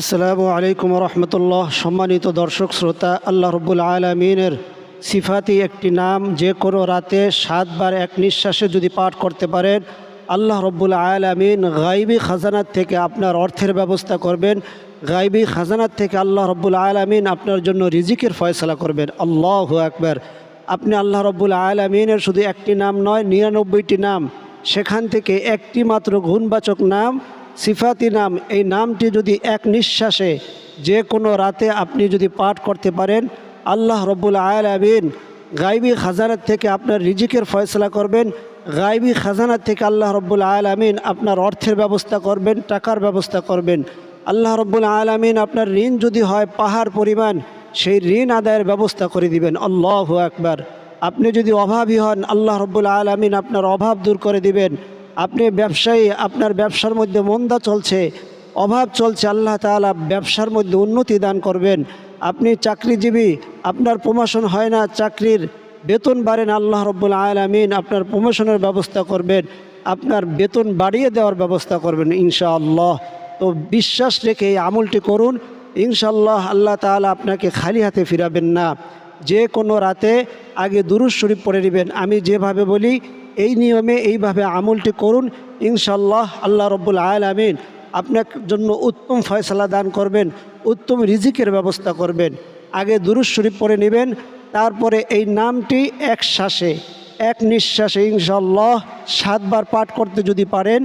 আসসালামু আলাইকুম রহমতুল্লাহ। সম্মানিত দর্শক, শ্রোতা, আল্লাহ রব্বুল আলমিনের সিফাতি একটি নাম, যে কোনো রাতে সাতবার এক নিঃশ্বাসে যদি পাঠ করতে পারেন, আল্লাহ রব্বুল আলমিন গাইবি খাজানার থেকে আপনার অর্থের ব্যবস্থা করবেন। গাইবি খাজানাত থেকে আল্লাহ রব্বুল আলমিন আপনার জন্য রিজিকের ফয়সলা করবেন। আল্লাহ আকবার। আপনি আল্লাহ রব্বুল আলমিনের শুধু একটি নাম নয়, নিরানব্বইটি নাম, সেখান থেকে একটি মাত্র গুণবাচক নাম সিফাতি নাম, এই নামটি যদি এক নিঃশ্বাসে যে কোনো রাতে আপনি যদি পাঠ করতে পারেন, আল্লাহ রব্বুল আয়ালামিন গাইবি খাজানার থেকে আপনার রিজিকের ফয়সলা করবেন গাইবি খাজানার থেকে আল্লাহ রব্বুল আয়ালামিন আপনার অর্থের ব্যবস্থা করবেন, টাকার ব্যবস্থা করবেন। আল্লাহ রব্বুল আয়ালামিন আপনার ঋণ যদি হয় পাহাড় পরিমাণ, সেই ঋণ আদায়ের ব্যবস্থা করে দিবেন। আল্লাহ একবার আপনি যদি অভাবী হন, আল্লাহ রব্বুল আলমিন আপনার অভাব দূর করে দিবেন। আপনি ব্যবসায়ী, আপনার ব্যবসার মধ্যে মন্দা চলছে, অভাব চলছে, আল্লাহ তাআলা ব্যবসার মধ্যে উন্নতি দান করবেন। আপনি চাকরিজীবী, আপনার প্রমোশন হয় না, চাকরির বেতন বাড়েন আল্লাহ রব্বুল আলমিন আপনার প্রমোশনের ব্যবস্থা করবেন, আপনার বেতন বাড়িয়ে দেওয়ার ব্যবস্থা করবেন, ইনশাআল্লাহ। তো বিশ্বাস রেখে এই আমলটি করুন ইনশাল্লাহ আল্লাহ তাআলা আপনাকে খালি হাতে ফিরাবেন না। যে কোনো রাতে আগে দুরুজ শরীফ পড়ে নেবেন। আমি যেভাবে বলি এই নিয়মে, এইভাবে আমলটি করুন। ইনশাল্লাহ আল্লাহ রব্বুল আমিন আপনার জন্য উত্তম ফয়সলা দান করবেন, উত্তম রিজিকের ব্যবস্থা করবেন। আগে দুরুজ শরীফ পরে নেবেন, তারপরে এই নামটি এক শ্বাসে, এক নিঃশ্বাসে ইনশাল্লাহ সাতবার পাঠ করতে যদি পারেন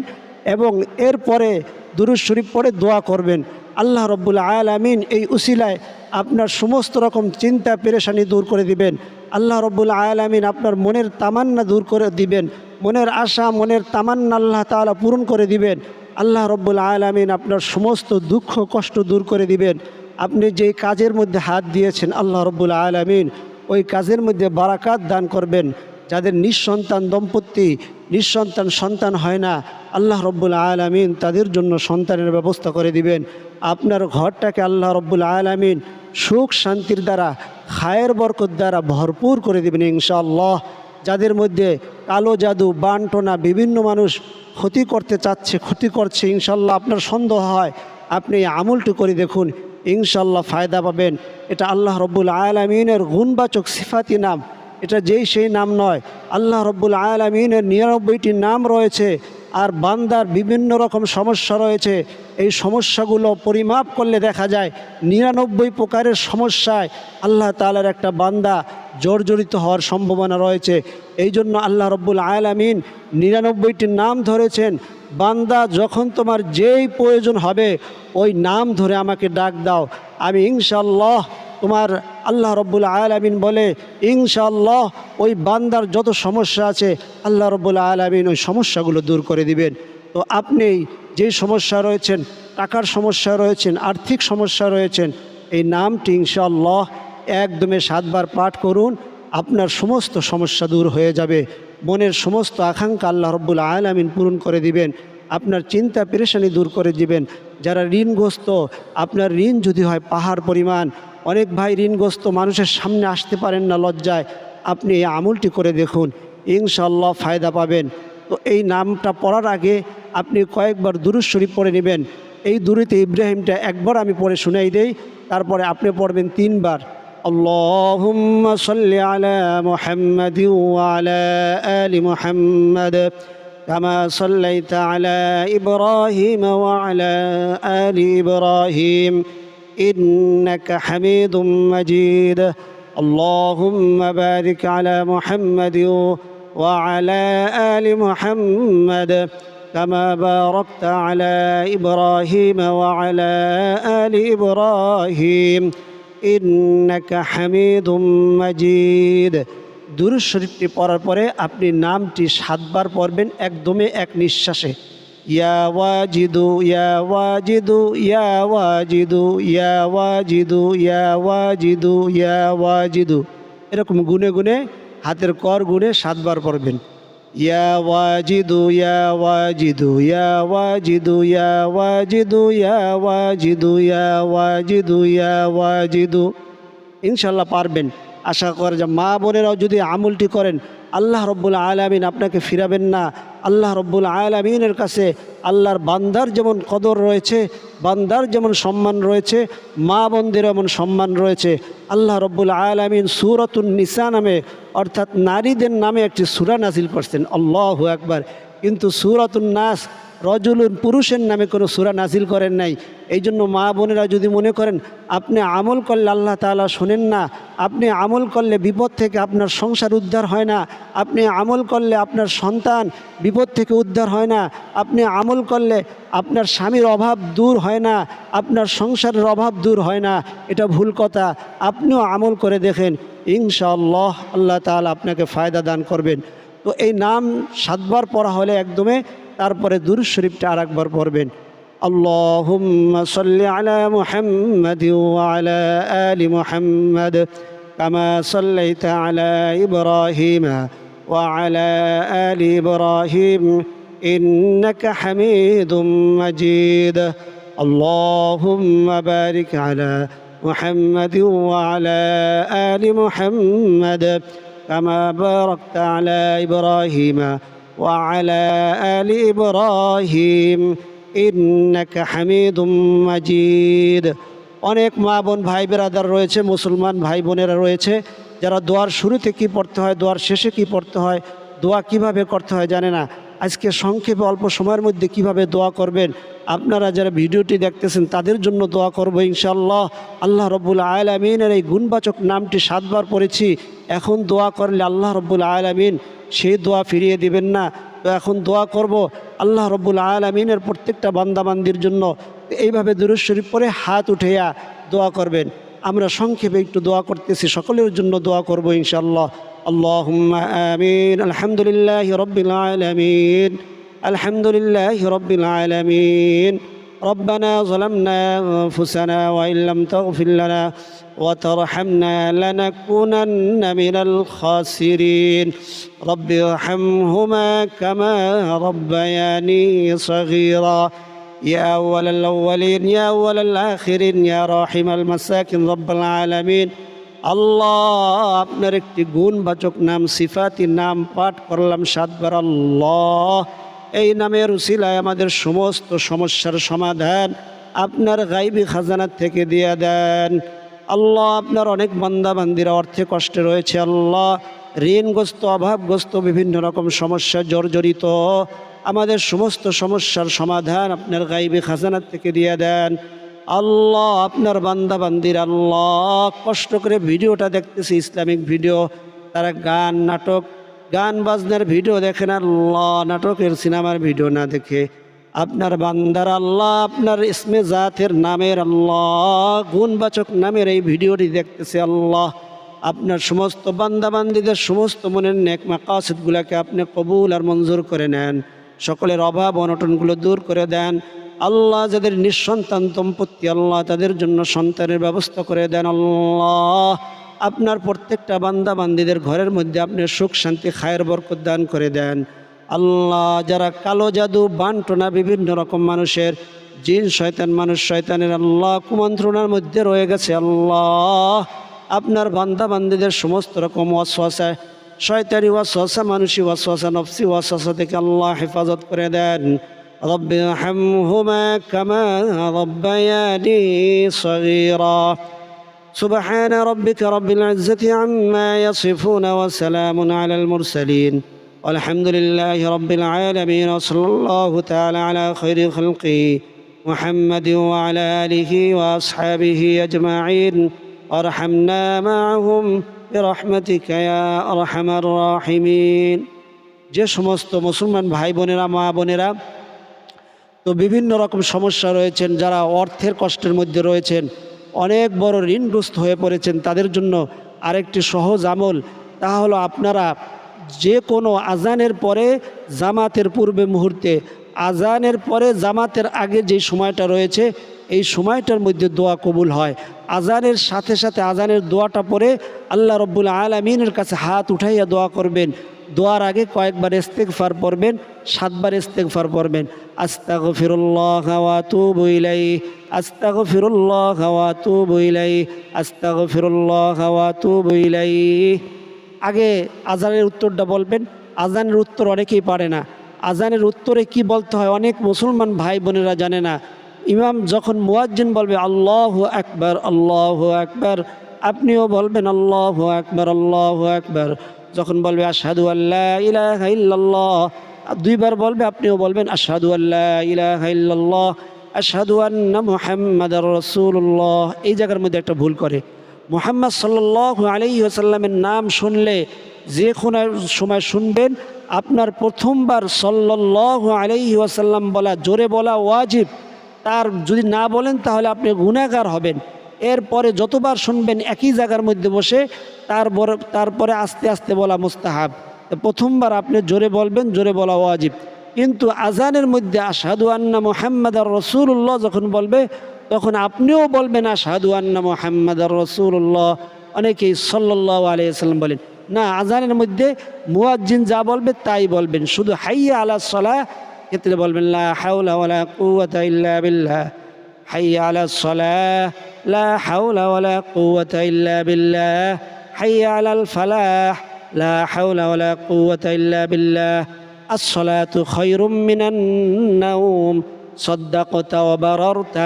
এবং এরপরে দুরুজ শরীফ পরে দোয়া করবেন। আল্লাহ রব্বুল আমিন এই উসিলায় আপনার সমস্ত রকম চিন্তা, পেরেশানি দূর করে দিবেন। আল্লাহ রব্বুল আয়ালামিন আপনার মনের তামান্না দূর করে দিবেন। মনের আশা, মনের তামান্না আল্লাহ তালা পূরণ করে দিবেন। আল্লাহ রব্বুল আয়ালামিন আপনার সমস্ত দুঃখ, কষ্ট দূর করে দিবেন। আপনি যে কাজের মধ্যে হাত দিয়েছেন আল্লাহ রব্বুল আয়ালামিন ওই কাজের মধ্যে বারাকাত দান করবেন। যাদের নিঃসন্তান দম্পতি নিঃসন্তান সন্তান হয় না, আল্লাহ রব্বুল আলমিন তাদের জন্য সন্তানের ব্যবস্থা করে দিবেন। আপনার ঘরটাকে আল্লাহ রব্বুল আলমিন সুখ শান্তির দ্বারা, খায়ের বরকত দ্বারা ভরপুর করে দেবেন ইনশাআল্লাহ। যাদের মধ্যে কালো জাদু, বানটোনা বিভিন্ন মানুষ ক্ষতি করতে চাচ্ছে, ক্ষতি করছে ইনশাল্লাহ আপনার সন্দেহ হয়, আপনি এই আমলটি করে দেখুন ইনশাল্লাহ ফায়দা পাবেন। এটা আল্লাহ রব্বুল আলমিনের গুণবাচক সিফাতি নাম। এটা যেই সেই নাম নয়। আল্লাহ রব্বুল আলমিনের নিরানব্বইটি নাম রয়েছে আর বান্দার বিভিন্ন রকম সমস্যা রয়েছে। এই সমস্যাগুলো পরিমাপ করলে দেখা যায় নিরানব্বই প্রকারের সমস্যায় আল্লাহ তালার একটা বান্দা জর্জরিত হওয়ার সম্ভাবনা রয়েছে। এই জন্য আল্লাহ রব্বুল আয়ালামিন নিরানব্বইটি নাম ধরেছেন। বান্দা যখন তোমার যেই প্রয়োজন হবে, ওই নাম ধরে আমাকে ডাক দাও। আমি ইনশাল্লাহ তোমার আল্লাহ রব্বুল আয়ালামিন বলে, ইনশাআল্লাহ ওই বান্দার যত সমস্যা আছে, আল্লাহ রব্বুল আয়ালামিন ওই সমস্যাগুলো দূর করে দিবেন। তো আপনি যেই সমস্যা রয়েছেন, টাকার সমস্যা রয়েছেন, আর্থিক সমস্যা রয়েছেন, এই নামটি ইনশাআল্লাহ একদমে সাতবার পাঠ করুন, আপনার সমস্ত সমস্যা দূর হয়ে যাবে। মনের সমস্ত আকাঙ্ক্ষা আল্লাহ রব্বুল আয়ালামিন পূরণ করে দিবেন, আপনার চিন্তা পেরেশানি দূর করে দিবেন। যারা ঋণগ্রস্ত, আপনার ঋণ যদি হয় পাহাড় পরিমাণ অনেক ভাই ঋণগ্রস্ত মানুষের সামনে আসতে পারেন না লজ্জায় আপনি এই আমলটি করে দেখুন ইনশাল্লাহ ফায়দা পাবেন তো এই নামটা পড়ার আগে আপনি কয়েকবার দুরুজ শরীফ পড়ে নেবেন এই দুরিতে ইব্রাহিমটা একবার আমি পড়ে শুনাই দেই তারপরে আপনি পড়বেন তিনবার اللهم صل على محمد وعلى آل محمد كما صليت على إبراهيم وعلى آل إبراهيم إنك حميد مجيد اللهم بارك على محمد وعلى آل محمد كما باركت على إبراهيم وعلى آل إبراهيم إنك حميد مجيد দুরুজ শরীফটি পড়ার পরে আপনি নামটি সাতবার পড়বেন একদমে এক নিঃশ্বাসে ইয়া ওয়াজিদু ইয়া ওয়াজিদু ইয়া ওয়াজিদু ইয়া ওয়াজিদু ইয়া ওয়াজিদু ইয়া ওয়াজিদু এরকম গুনে গুনে হাতের কর গুনে সাতবার পড়বেন ইয়া ওয়াজিদু ইয়া ওয়াজিদু ইয়া ওয়াজিদু ইয়া ওয়াজিদু ইয়া ওয়াজিদু ইয়া ওয়াজিদু ইয়া ওয়াজিদু ইনশাল্লাহ পারবেন আশা করে যে মা বোনেরাও যদি আমলটি করেন আল্লাহ রব্বুল আলমিন আপনাকে ফিরাবেন না আল্লাহ রব্বুল আলমিনের কাছে আল্লাহর বান্দার যেমন কদর রয়েছে, বান্দার যেমন সম্মান রয়েছে, মা বন্দির এমন সম্মান রয়েছে। আল্লাহ রব্বুল আলমিন সুরতুন নিসা নামে, অর্থাৎ নারীদের নামে একটি সুরা নাজিল করছেন, আল্লাহ একবার কিন্তু সুরাতুন নাস রজুলুন পুরুষের নামে কোনো সুরা নাজিল করেন নাই। এই জন্য মা বোনেরা যদি মনে করেন, আপনি আমল করলে আল্লাহ তালা শোনেন না, আপনি আমল করলে বিপদ থেকে আপনার সংসার উদ্ধার হয় না, আপনি আমল করলে আপনার সন্তান বিপদ থেকে উদ্ধার হয় না, আপনি আমল করলে আপনার স্বামীর অভাব দূর হয় না, আপনার সংসারের অভাব দূর হয় না, এটা ভুল কথা। আপনিও আমল করে দেখেন, ইনশাআল্লাহ আল্লাহ তাআলা আপনাকে ফায়দা দান করবেন। তো এই নাম সাতবার পড়া হলে একদমে তারপরে দুরুদ শরীফটা আর একবার পড়বেন اللهم صل على محمد وعلى آل محمد كما صليت على إبراهيم وعلى آل إبراهيم إنك حميد مجيد اللهم بارك على محمد وعلى آل محمد كما باركت على إبراهيم وعلى آل إبراهيم إنك حميد مجيد অনেক মা বোন ভাই বেরাদার রয়েছে মুসলমান ভাই বোনেরা রয়েছে যারা দোয়ার শুরুতে কি পড়তে হয় দোয়ার শেষে কি পড়তে হয় দোয়া কিভাবে করতে হয় জানে না আজকে সংক্ষেপে অল্প সময়ের মধ্যে কিভাবে দোয়া করবেন আপনারা যারা ভিডিওটি দেখতেছেন তাদের জন্য দোয়া করবো ইনশাল্লাহ আল্লাহ রব্বুল আলমিনের এই গুণবাচক নামটি সাতবার পড়েছি এখন দোয়া করলে আল্লাহ রব্বুল আলমিন সেই দোয়া ফিরিয়ে দিবেন না তো এখন দোয়া করব আল্লাহ রব্বুল আলমিনের প্রত্যেকটা বান্দাবান্দির জন্য এইভাবে দুরুদ শরীফ পরে হাত উঠাইয়া দোয়া করবেন আমরা সংক্ষেপে একটু দোয়া করতেছি সকলের জন্য দোয়া করবো ইনশাআল্লাহ اللهم آمين الحمد لله رب العالمين الحمد لله رب العالمين ربنا ظلمنا أنفسنا وإن لم تغفر لنا وترحمنا لنكونن من الخاسرين رب ارحمهما كما ربياني صغيرا يا أول الأولين يا أول الآخرين يا راحم المساكن رب العالمين আল্লাহ আপনার একটি গুণবাচক নাম সিফাতি নাম পাঠ করলাম সাতবার আল্লাহ এই নামের উসিলায় আমাদের সমস্ত সমস্যার সমাধান আপনার গাইবি খাজানার থেকে দিয়ে দেন। আল্লাহ আপনার অনেক বান্দাবান্দিরা অর্থে কষ্টে রয়েছে, আল্লাহ ঋণগ্রস্ত, অভাবগ্রস্ত বিভিন্ন রকম সমস্যা জর্জরিত। আমাদের সমস্ত সমস্যার সমাধান আপনার গাইবি খাজানার থেকে দিয়ে দেন। আল্লাহ আপনার বান্দা বান্দির আল্লাহ কষ্ট করে ভিডিওটা দেখতেছি, ইসলামিক ভিডিও, তারা গান, নাটক গান বাজনার ভিডিও দেখেন আল্লাহ, নাটকের সিনেমার ভিডিও না দেখে। আপনার বান্দার আল্লাহ, আপনার ইসমে জাতের নামের আল্লাহ, গুণবাচক নামের এই ভিডিওটি দেখতেছে আল্লাহ। আপনার সমস্ত বান্দাবান্দিদের সমস্ত মনের নেক মাকাসিদগুলোকে আপনি কবুল আর মঞ্জুর করে নেন। সকলের অভাব অনটনগুলো দূর করে দেন। আল্লাহ যাদের নিঃসন্তান দম্পতি, আল্লাহ তাদের জন্য সন্তানের ব্যবস্থা করে দেন আল্লাহ। আপনার প্রত্যেকটা বান্দা বান্দিদের ঘরের মধ্যে আপনি সুখ শান্তি খায়ের বরকত দান করে দেন আল্লাহ যারা কালো জাদু বান্টনা বিভিন্ন রকম মানুষের জিন শয়তান মানুষ শয়তানের আল্লাহ কুমন্ত্রণার মধ্যে রয়ে গেছে আল্লাহ আপনার বান্দা বান্দিদের সমস্ত রকম ওয়াসওয়াসায় শয়তানি ওয়াসওয়াসা মানুষই ওয়াসওয়াসা নফসি ওয়াসওয়াসা থেকে আল্লাহ হেফাজত করে দেন رب ارحمهما كما ربياني صغيرا سبحان ربك رب العزة عما يصفون وسلام على المرسلين والحمد لله رب العالمين وصلى الله تعالى على خير خلقه محمد وعلى آله وأصحابه أجمعين وارحمنا معهم برحمتك يا أرحم الراحمين যে সমস্ত মুসলমান ভাই বোনেরা মা বোনেরা তো বিভিন্ন রকম সমস্যা রয়েছেন যারা অর্থের কষ্টের মধ্যে রয়েছেন অনেক বড় ঋণগ্রস্ত হয়ে পড়েছেন, তাদের জন্য আরেকটি সহজ আমল, তা হলো আপনারা যে কোনো আজানের পরে জামাতের পূর্বে মুহূর্তে, আজানের পরে জামাতের আগে যে সময়টা রয়েছে, এই সময়টার মধ্যে দোয়া কবুল হয়। আজানের সাথে সাথে আজানের দোয়াটা পরে আল্লাহ রব্বুল আলমিনের কাছে হাত উঠাইয়া দোয়া করবেন। দোয়ার আগে কয়েকবার ইস্তেগফার পড়বেন, সাতবার ইস্তেগফার পড়বেন। আস্তাগফিরুল্লাহ ওয়া আতুবু ইলাইহি, আস্তাগফিরুল্লাহ ওয়া আতুবু ইলাইহি, আস্তাগফিরুল্লাহ ওয়া তু ইলাইহি। আগে আজানের উত্তরটা বলবেন, আজানের উত্তর অনেকেই পারে না। আজানের উত্তরে কি বলতে হয় অনেক মুসলমান ভাই বোনেরা জানে না। ইমাম যখন মুয়াজ্জিন বলবে, আল্লাহ আকবার আল্লাহ আকবার, আপনিও বলবেন, আল্লাহ আকবার আল্লাহ আকবার। যখন বলবে, আশহাদু আল্লাহ ইলাহা ইল্লাল্লাহ দুইবার বলবে, আপনিও বলবেন, আশহাদু আল্লাহ ইলাহা ইল্লাল্লাহ আশহাদু আন্না মুহাম্মাদার রাসূলুল্লাহ এই জায়গার মধ্যে একটা ভুল করে। মুহাম্মদ সাল্লাল্লাহু আলাইহি ওয়াসাল্লামের নাম শুনলে যে কোনো সময় শুনবেন, আপনার প্রথমবার সাল্লাল্লাহু আলাইহি ওয়াসাল্লাম বলা, জোরে বলা ওয়াজিব। তার যদি না বলেন, তাহলে আপনি গুণাগার হবেন। এরপরে যতবার শুনবেন একই জায়গার মধ্যে বসে তারপর তারপরে আস্তে আস্তে বলা মুস্তাহাব। প্রথমবার আপনি জোরে বলবেন, জোরে বলা ওয়াজিব। কিন্তু আজানের মধ্যে আসাদু আন্না মোহাম্মদ আর রসুল্লাহ যখন বলবে, তখন আপনিও বলবেন আসাদু আন্না মোহাম্মদ আর রসুল্লাহ অনেকেই সাল্লাহ আলিয়াল্লাম বলেন, না, আজানের মধ্যে মুয়াজ্জিন যা বলবে তাই বলবেন। শুধু হাইয়া আলা সলা ক্ষেত্রে বলবেন হাইয়া আলা সলা لا حول ولا قوة إلا بالله حي على الفلاح لا حول ولا قوة إلا بالله الصلاة خير من النوم صدقت وبررت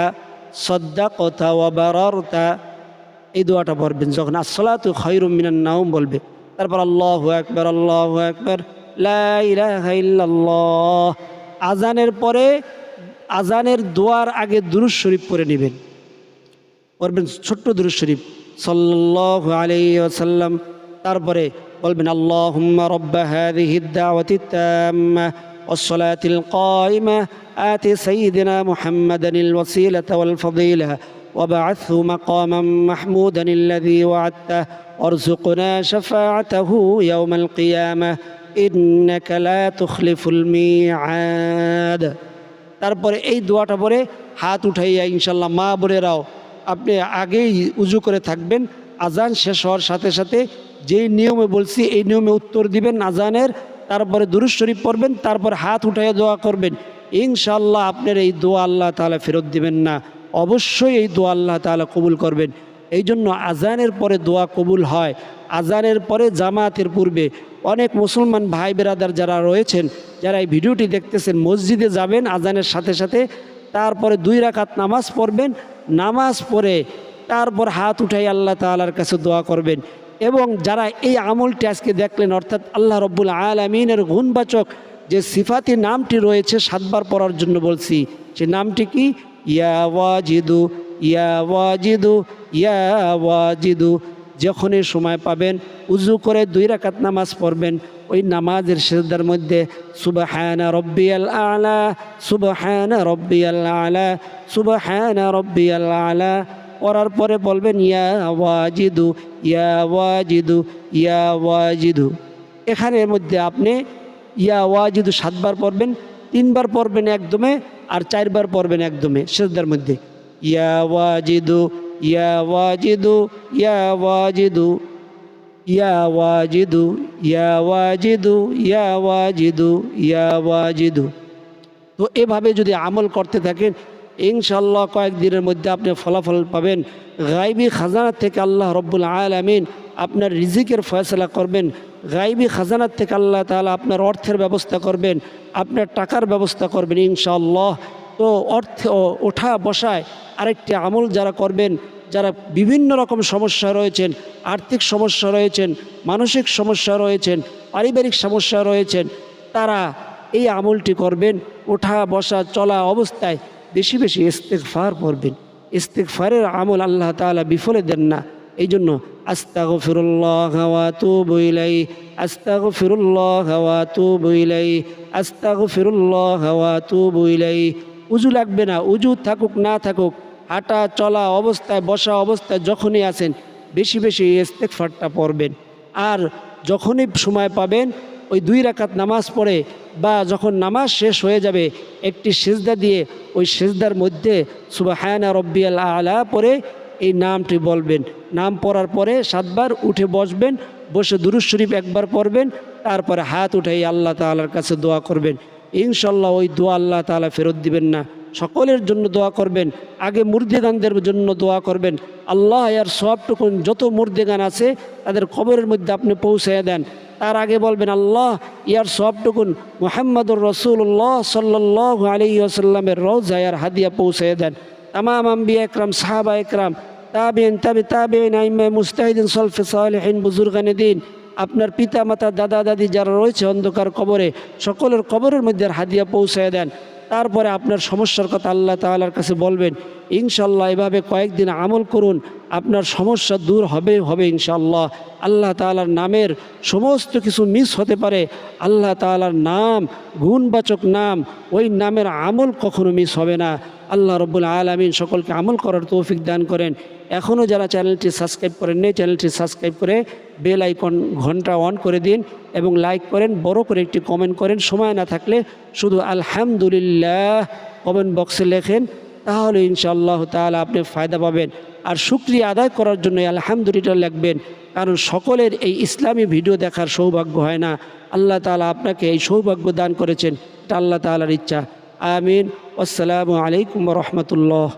صدقت وبررت এই দোয়াটা পড়বেন যখন আসসালাতু খৈরুম মিনান নাউম বলবে তারপর আল্লাহু আকবার আল্লাহু আকবার লা ইলাহা ইল্লাল্লাহ আজানের পরে আজানের দোয়ার আগে দুরুজ শরীফ পড়ে নেবেন পড়বেন ছোট্ট দুরুজ শরীফ সাল্লাল্লাহু আলাইহি ওয়াসাল্লাম তারপরে বলবেন আল্লাহুম্মা রব্ব হাযিহি الدعوة التامة والصلاة القائمة آت سيدنا محمدا الوسيلة والفضيلة وبعثه مقاما محمودا الذي وعدته وارزقنا شفاعته يوم القيامة إنك لا تخلف الميعاد তারপরে এই দোয়াটা পরে হাত উঠাইয়া ইনশাল্লাহ মা বোনেরাও আপনি আগেই উজু করে থাকবেন। আজান শেষ হওয়ার সাথে সাথে যেই নিয়মে বলছি, এই নিয়মে উত্তর দিবেন আজানের, তারপরে দুরুজ শরীফ পড়বেন, তারপর হাত উঠাইয়া দোয়া করবেন। ইনশাল্লাহ আপনার এই দোয়া আল্লাহ তাআলা ফেরত দিবেন না। অবশ্যই এই দোয়া আল্লাহ তাআলা কবুল করবেন। এই জন্য আজানের পরে দোয়া কবুল হয়। আজানের পরে জামাতের পূর্বে অনেক মুসলমান ভাই বেরাদার যারা রয়েছেন, যারা এই ভিডিওটি দেখতেছেন, মসজিদে যাবেন আজানের সাথে সাথে, তারপরে দুই রাকাত নামাজ পড়বেন নামাজ পড়ে তারপর হাত উঠাই আল্লাহ তালার কাছে দোয়া করবেন। এবং যারা এই আমলটি আজকে দেখলেন, অর্থাৎ আল্লাহ রব্বুল আলমিনের গুণবাচক যে সিফাতি নামটি রয়েছে সাতবার পড়ার জন্য বলছি, সে নামটি কি? ইয়া ওয়াজিদু ইয়া ওয়াজিদু ইয়া ওয়াজিদু। যখনই সময় পাবেন, উজু করে দুই রাকাত নামাজ পড়বেন। ওই নামাজের সেজদার মধ্যে, সুবহানা রব্বিয়াল আলা, সুবহানা রব্বিয়াল আলা, সুবহানা রব্বিয়াল আলা। পড়ার পরে বলবেন, ইয়া ওয়াজিদু ইয়া ওয়াজিদু ইয়া ওয়াজিদু। এখানের মধ্যে আপনি ইয়া ওয়াজিদু সাতবার পড়বেন, তিনবার পড়বেন একদমে, আর চারবার পড়বেন একদমে, সেজদার মধ্যে। ইয়া ওয়াজিদু ইয়া ওয়াজিদু ইয়া ওয়াজিদু ইয়া ওয়াজিদু ইয়া ওয়াজিদু ইয়া ওয়াজিদু ইয়া ওয়াজিদু তো এভাবে যদি আমল করতে থাকেন ইনশাল্লাহ কয়েকদিনের মধ্যে আপনি ফলাফল পাবেন। গাইবি খাজানার থেকে আল্লাহ রব্বুল আলমিন আপনার রিজিকের ফয়সলা করবেন। গাইবি খাজানার থেকে আল্লাহ তাআলা আপনার অর্থের ব্যবস্থা করবেন, আপনার টাকার ব্যবস্থা করবেন ইনশাআল্লাহ। তো অর্থ ওঠা বসায় আরেকটি আমল যারা করবেন, যারা বিভিন্ন রকম সমস্যা রয়েছেন, আর্থিক সমস্যা রয়েছেন, মানসিক সমস্যা রয়েছেন, পারিবারিক সমস্যা রয়েছেন, তারা এই আমলটি করবেন, ওঠা, বসা, চলা অবস্থায় বেশি বেশি ইস্তেকফার পড়বেন। ইস্তেকফারের আমল আল্লাহ তাআলা বিফলে দেন না। এই জন্য আস্তাগ ফিরুল্লাহ তু বইলাই আস্তাগ ফিরুল্লাহ তু বইলাই আস্তাগ ফিরুল্লাহ তু বইলাই উজু লাগবে না, উজু থাকুক, না থাকুক, হাঁটা, চলা অবস্থায়, বসা অবস্থায় যখনই আছেন, বেশি বেশি ইস্তেকফারটা পড়বেন। আর যখনই সময় পাবেন, ওই দুই রাকাত নামাজ পড়ে বা যখন নামাজ শেষ হয়ে যাবে, একটি সেজদা দিয়ে ওই সেজদার মধ্যে সুবাহায়না রব্বিয়াল আলা পরে এই নামটি বলবেন। নাম পড়ার পরে সাতবার উঠে বসবেন, বসে দুরুজ শরীফ একবার পড়বেন, তারপরে হাত উঠাই আল্লাহ তাআলার কাছে দোয়া করবেন। ইনশাল্লাহ ওই দোয়া আল্লাহ তালা ফেরত দিবেন না। সকলের জন্য দোয়া করবেন। আগে মুর্দেগানদের জন্য দোয়া করবেন। আল্লাহ আর সবটুকুন যত মুর্দেগান আছে, তাদের কবরের মধ্যে আপনি পৌঁছাইয়া দেন। তার আগে বলবেন, আল্লাহ, ইয়ার সবটুকুন মোহাম্মদুর রসুল্লাহ সাল্লাহ আলী আসাল্লামের রোজায়ার হাদিয়া পৌঁছে দেন। তামাম আম্বিয়া একরাম, সাহাবা একরাম, তাবেন, তাবে তাবেন আইমে মুস্তাহিদিন, সলফে সালেহিন বুজুরগানে দিন আপনার পিতা মাতা দাদা, দাদি যারা রয়েছে অন্ধকার কবরে, সকলের কবরের মধ্যে হাদিয়া পৌঁছায় দেন। তারপরে আপনার সমস্যার কথা আল্লাহ তাল্লার কাছে বলবেন ইনশাল্লাহ এভাবে কয়েকদিন আমল করুন, আপনার সমস্যা দূর হবে হবে ইনশাল্লাহ। আল্লাহ তাআলার নামের সমস্ত কিছু মিস হতে পারে। আল্লাহ তাআলার নাম, গুণবাচক নাম, ওই নামের আমল কখনো মিস হবে না। আল্লাহ রব্বুল আলমিন সকলকে আমল করার তৌফিক দান করেন। এখনও যারা চ্যানেলটি সাবস্ক্রাইব করেন নেই, চ্যানেলটি সাবস্ক্রাইব করে বেল আইকন ঘণ্টা অন করে দিন এবং লাইক করেন, বড় করে একটি কমেন্ট করেন। সময় না থাকলে শুধু আলহামদুলিল্লাহ কমেন্ট বক্সে লেখেন। তাহলে ইনশাআল্লাহ তাহলে আপনি ফায়দা পাবেন। আর শুক্রিয়া আদায় করার জন্য আলহামদুলিল্লাহ লিখবেন, কারণ সকলের এই ইসলামী ভিডিও দেখার সৌভাগ্য হয় না। আল্লাহ তালা আপনাকে এই সৌভাগ্য দান করেছেন, এটা আল্লাহ তালার ইচ্ছা। আমিন। আসসালামু আলাইকুম রহমতুল্লাহ।